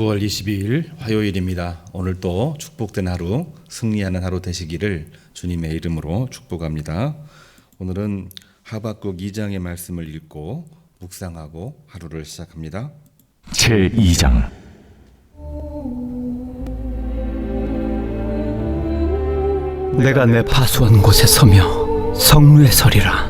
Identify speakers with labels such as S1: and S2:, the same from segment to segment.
S1: 9월 22일 화요일입니다. 오늘 또 축복된 하루, 승리하는 하루 되시기를 주님의 이름으로 축복합니다. 오늘은 하박국 2장의 말씀을 읽고 묵상하고 하루를 시작합니다.
S2: 제 2장
S3: 내가 내 파수한 곳에 서며 성루에 서리라.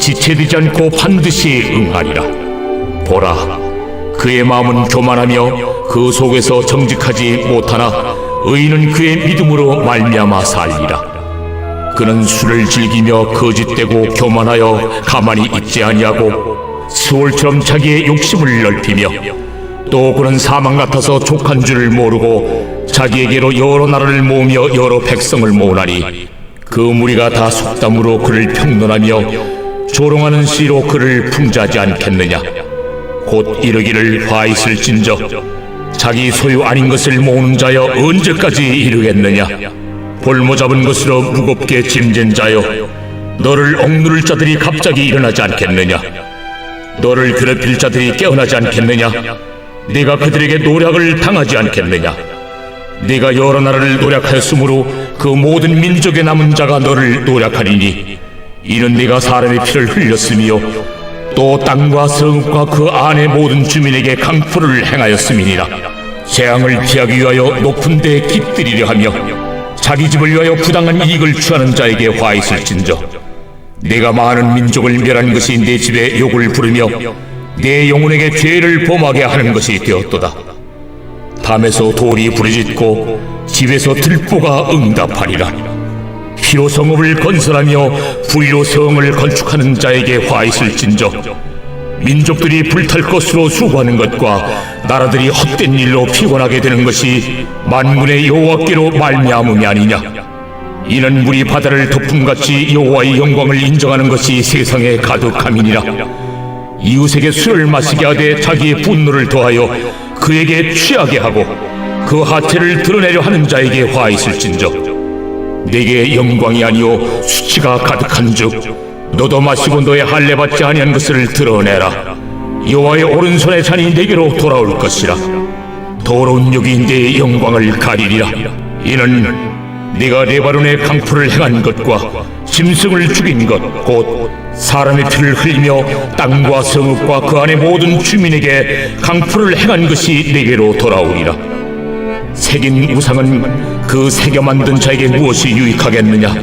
S4: 지체되지 않고 반드시 응하리라. 보라, 그의 마음은 교만하며 그 속에서 정직하지 못하나 의인은 그의 믿음으로 말미암아 살리라. 그는 술을 즐기며 거짓되고 교만하여 가만히 있지 아니하고 스월처럼 자기의 욕심을 넓히며 또 그는 사망 같아서 족한 줄을 모르고 자기에게로 여러 나라를 모으며 여러 백성을 모으나니 그 무리가 다 속담으로 그를 평론하며 조롱하는 시로 그를 풍자하지 않겠느냐? 곧 이르기를 화 있을진저 자기 소유 아닌 것을 모으는 자여 언제까지 이르겠느냐? 볼모 잡은 것으로 무겁게 짐진 자여 너를 억누를 자들이 갑자기 일어나지 않겠느냐? 너를 괴롭힐 자들이 깨어나지 않겠느냐? 네가 그들에게 노략을 당하지 않겠느냐? 네가 여러 나라를 노략하였으므로 그 모든 민족의 남은 자가 너를 노략하리니 이는 네가 사람의 피를 흘렸으며 또 땅과 성읍과 그 안의 모든 주민에게 강포를 행하였음이니라. 재앙을 피하기 위하여 높은 데에 깃들이려 하며 자기 집을 위하여 부당한 이익을 취하는 자에게 화 있을진저. 내가 많은 민족을 멸한 것이 내 집에 욕을 부르며 내 영혼에게 죄를 범하게 하는 것이 되었도다. 담에서 돌이 부르짖고 집에서 들보가 응답하리라 피로 성읍을 건설하며 불로 성을 건축하는 자에게 화 있을진저 민족들이 불탈 것으로 수고하는 것과 나라들이 헛된 일로 피곤하게 되는 것이 만군의 여호와께로 말미암음이 아니냐. 이는 물이 바다를 덮음같이 여호와의 영광을 인정하는 것이 세상에 가득함이니라. 이웃에게 술을 마시게 하되 자기의 분노를 더하여 그에게 취하게 하고 그 하체를 드러내려 하는 자에게 화 있을진저 내게 영광이 아니요 수치가 가득한즉 너도 마시고 너의 할례 받지 아니한 것을 드러내라. 여호와의 오른손의 잔이 내게로 돌아올 것이라. 더러운 욕이 내 영광을 가리리라. 이는 네가 레바논의 강풀을 행한 것과 짐승을 죽인 것 곧 사람의 피를 흘리며 땅과 성읍과 그 안의 모든 주민에게 강풀을 행한 것이 내게로 돌아오리라 새긴 우상은 그 새겨 만든 자에게 무엇이 유익하겠느냐?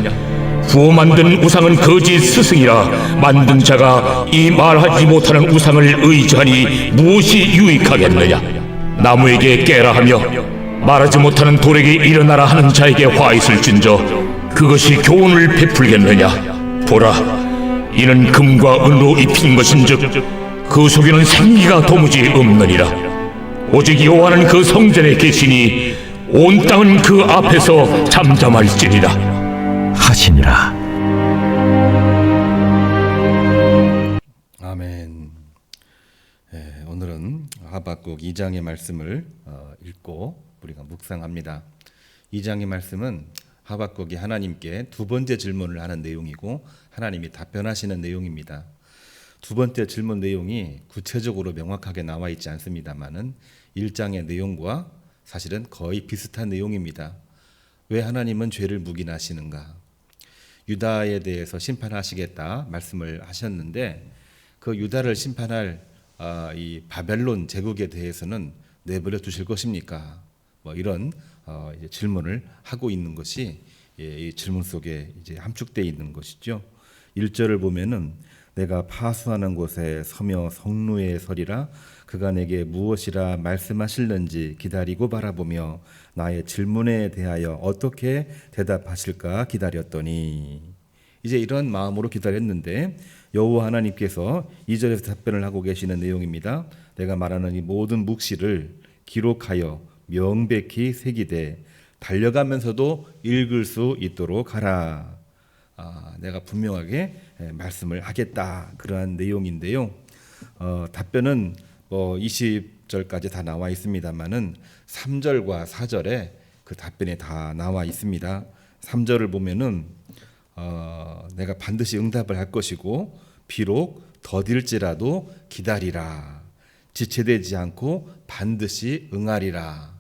S4: 부어 만든 우상은 거짓 스승이라 만든 자가 이 말하지 못하는 우상을 의지하니 무엇이 유익하겠느냐? 나무에게 깨라 하며 말하지 못하는 돌에게 일어나라 하는 자에게 화 있을진저 그것이 교훈을 베풀겠느냐? 보라 이는 금과 은으로 입힌 것인즉 그 속에는 생기가 도무지 없느니라. 오직 여호와는 그 성전에 계시니 온 땅은 그 앞에서 잠잠할지니라
S2: 하시니라
S1: 아멘. 예, 오늘은 하박국 2장의 말씀을 어, 읽고 우리가 묵상합니다. 2장의 말씀은 하박국이 하나님께 두 번째 질문을 하는 내용이고 하나님이 답변하시는 내용입니다. 두 번째 질문 내용이 구체적으로 명확하게 나와 있지 않습니다만은 1장의 내용과 사실은 거의 비슷한 내용입니다. 왜 하나님은 죄를 묵인하시는가? 유다에 대해서 심판하시겠다 말씀을 하셨는데 그 유다를 심판할 아, 이 바벨론 제국에 대해서는 내버려 두실 것입니까? 뭐 이런 어, 질문을 하고 있는 것이 예, 이 질문 속에 이제 함축되어 있는 것이죠. 1절을 보면은 내가 파수하는 곳에 서며 성루에 서리라 그가 내게 무엇이라 말씀하실는지 기다리고 바라보며 나의 질문에 대하여 어떻게 대답하실까 기다렸더니 이제 이런 마음으로 기다렸는데 여호와 하나님께서 2절에서 답변을 하고 계시는 내용입니다. 내가 말하는 이 모든 묵시를 기록하여 명백히 새기되 달려가면서도 읽을 수 있도록 하라. 아, 내가 분명하게 예, 말씀을 하겠다 그러한 내용인데요. 어, 답변은 뭐 20절까지 다 나와 있습니다만은 3절과 4절에 그 답변이 다 나와 있습니다. 3절을 보면은 어, 내가 반드시 응답을 할 것이고 비록 더딜지라도 기다리라 지체되지 않고 반드시 응하리라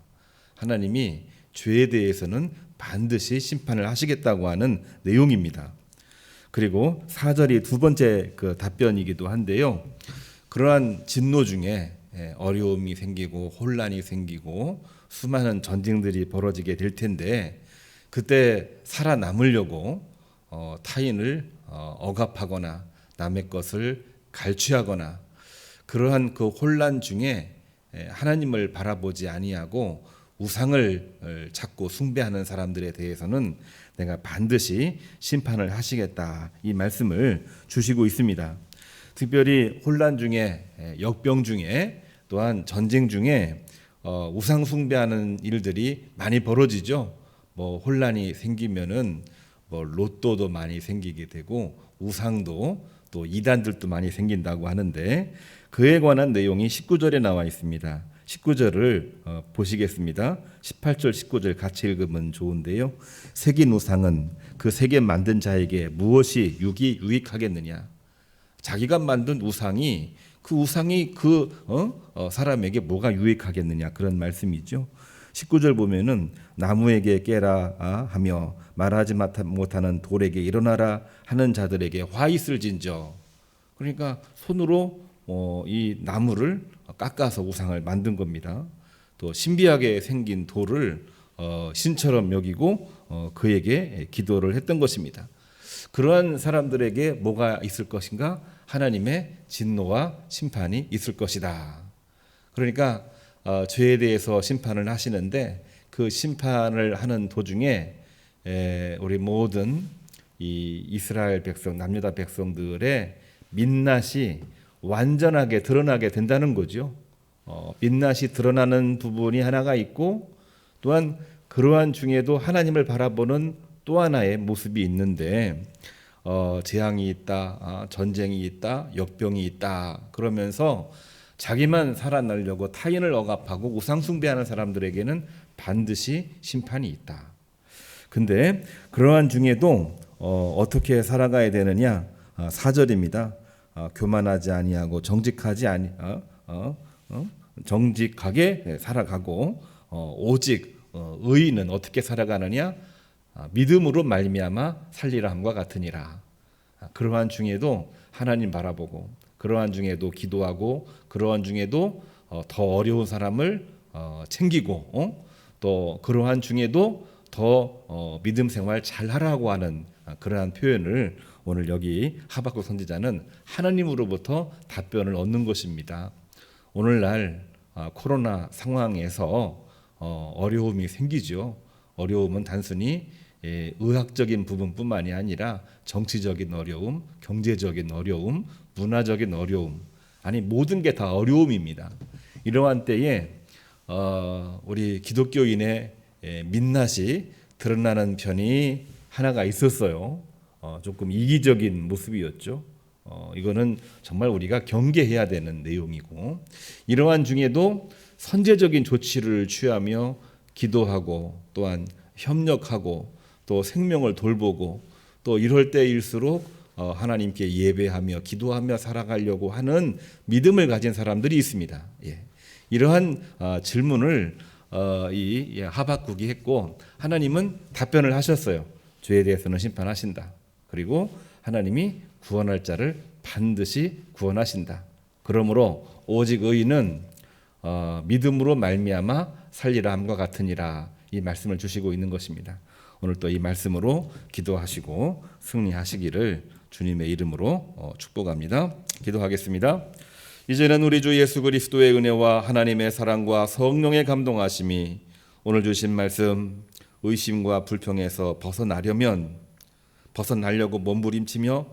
S1: 하나님이 죄에 대해서는 반드시 심판을 하시겠다고 하는 내용입니다. 그리고 4절이 두 번째 그 답변이기도 한데요. 그러한 진노 중에 예, 어려움이 생기고 혼란이 생기고 수많은 전쟁들이 벌어지게 될 텐데 그때 살아남으려고 어, 타인을 어, 억압하거나 남의 것을 갈취하거나 그러한 그 혼란 중에 예, 하나님을 바라보지 아니하고 우상을 어, 찾고 숭배하는 사람들에 대해서는 내가 반드시 심판을 하시겠다 이 말씀을 주시고 있습니다. 특별히 혼란 중에 예, 역병 중에 또한 전쟁 중에 어, 우상 숭배하는 일들이 많이 벌어지죠. 뭐 혼란이 생기면은 뭐 로또도 많이 생기게 되고 우상도 또 이단들도 많이 생긴다고 하는데 그에 관한 내용이 19절에 나와 있습니다. 19절을 어, 보시겠습니다. 18절 19절 같이 읽으면 좋은데요. 새긴 우상은 그 세계 만든 자에게 무엇이 유기 유익하겠느냐? 자기가 만든 우상이 그 우상이 그 어? 어, 사람에게 뭐가 유익하겠느냐 그런 말씀이죠. 19절 보면은 나무에게 깨라 아, 하며 말하지 못하- 못하는 돌에게 일어나라 하는 자들에게 화 있을진저. 그러니까 손으로 어, 이 나무를 깎아서 우상을 만든 겁니다. 또 신비하게 생긴 돌을 어, 신처럼 여기고 어, 그에게 기도를 했던 것입니다. 그러한 사람들에게 뭐가 있을 것인가? 하나님의 진노와 심판이 있을 것이다. 그러니까 어, 죄에 대해서 심판을 하시는데 그 심판을 하는 도중에 에, 우리 모든 이 이스라엘 백성 남유다 백성들의 민낯이 완전하게 드러나게 된다는 거죠. 어, 민낯이 드러나는 부분이 하나가 있고 또한 그러한 중에도 하나님을 바라보는 또 하나의 모습이 있는데 어, 재앙이 있다, 아, 전쟁이 있다, 역병이 있다 그러면서 자기만 살아나려고 타인을 억압하고 우상 숭배하는 사람들에게는 반드시 심판이 있다. 근데 그러한 중에도 어, 어떻게 살아가야 되느냐? 아, 4절입니다. 아, 교만하지 아니하고 정직하지 아니 어, 어, 어? 정직하게 예, 살아가고 어, 오직 어, 의인은 어떻게 살아가느냐? 아, 믿음으로 말미암아 살리라 함과 같으니라. 아, 그러한 중에도 하나님 바라보고 그러한 중에도 기도하고 그러한 중에도 어, 더 어려운 사람을 어, 챙기고 어? 또 그러한 중에도 더 어, 믿음 생활 잘 하라고 하는 아, 그러한 표현을 오늘 여기 하박국 선지자는 하나님으로부터 답변을 얻는 것입니다. 오늘날 아, 코로나 상황에서 어, 어려움이 생기죠. 어려움은 단순히 예, 의학적인 부분뿐만이 아니라 정치적인 어려움, 경제적인 어려움, 문화적인 어려움, 아니 모든 게 다 어려움입니다. 이러한 때에 어, 우리 기독교인의 예, 민낯이 드러나는 편이 하나가 있었어요. 어, 조금 이기적인 모습이었죠. 어, 이거는 정말 우리가 경계해야 되는 내용이고 이러한 중에도 선제적인 조치를 취하며 기도하고 또한 협력하고 또 생명을 돌보고 또 이럴 때일수록 어, 하나님께 예배하며 기도하며 살아가려고 하는 믿음을 가진 사람들이 있습니다. 예. 이러한 어, 질문을 어, 이 예, 하박국이 했고 하나님은 답변을 하셨어요. 죄에 대해서는 심판하신다. 그리고 하나님이 구원할 자를 반드시 구원하신다. 그러므로 오직 의인은 어, 믿음으로 말미암아 살리라 함과 같으니라 이 말씀을 주시고 있는 것입니다. 오늘 또 이 말씀으로 기도하시고 승리하시기를 주님의 이름으로 어, 축복합니다. 기도하겠습니다. 이제는 우리 주 예수 그리스도의 은혜와 하나님의 사랑과 성령의 감동하심이 오늘 주신 말씀 의심과 불평에서 벗어나려면 벗어나려고 몸부림치며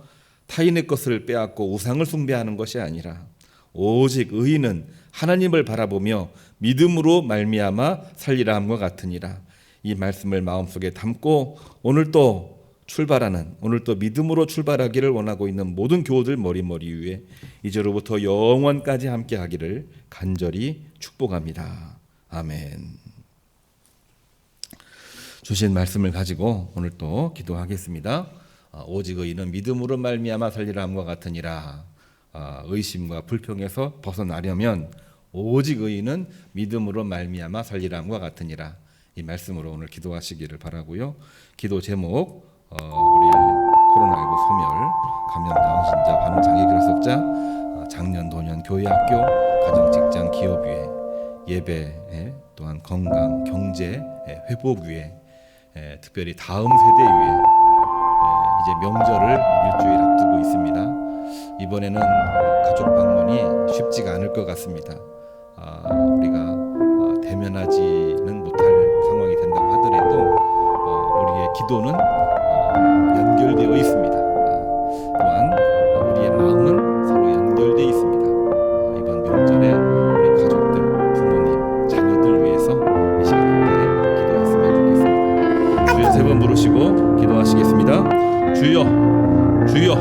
S1: 타인의 것을 빼앗고 우상을 숭배하는 것이 아니라 오직 의인은 하나님을 바라보며 믿음으로 말미암아 살리라 함과 같으니라. 이 말씀을 마음속에 담고 오늘 또 출발하는 오늘 또 믿음으로 출발하기를 원하고 있는 모든 교우들 머리머리 위에 이제로부터 영원까지 함께 하기를 간절히 축복합니다. 아멘. 주신 말씀을 가지고 오늘 또 기도하겠습니다. 아, 오직 의인은 믿음으로 말미암아 살리라 함과 같으니라. 아, 의심과 불평에서 벗어나려면 오직 의인은 믿음으로 말미암아 살리라 함과 같으니라. 이 말씀으로 오늘 기도하시기를 바라고요. 기도 제목 어, 우리 코로나19 소멸 감염 다운 신자 반응 장애 결석자 어, 작년 도년 교회 학교 가정 직장 기업 위에 예배 또한 건강 경제 예, 회복 위에 예, 특별히 다음 세대 위에 예, 이제 명절을 일주일 앞두고 있습니다. 이번에는 어, 가족 방문이 쉽지가 않을 것 같습니다. 아, 우리가 어, 대면하지는 못할 상황이 된다고 하더라도 어, 우리의 기도는 어, 연결되어 있습니다. 아, 또한 어, 우리의 마음은 서로 연결되어 있습니다. 어, 이번 명절에 우리 가족들, 부모님, 자녀들 위해서 이 시간 함께 기도했으면 좋겠습니다. 주여 세 번 부르시고 기도하시겠습니다. 주여, 주여,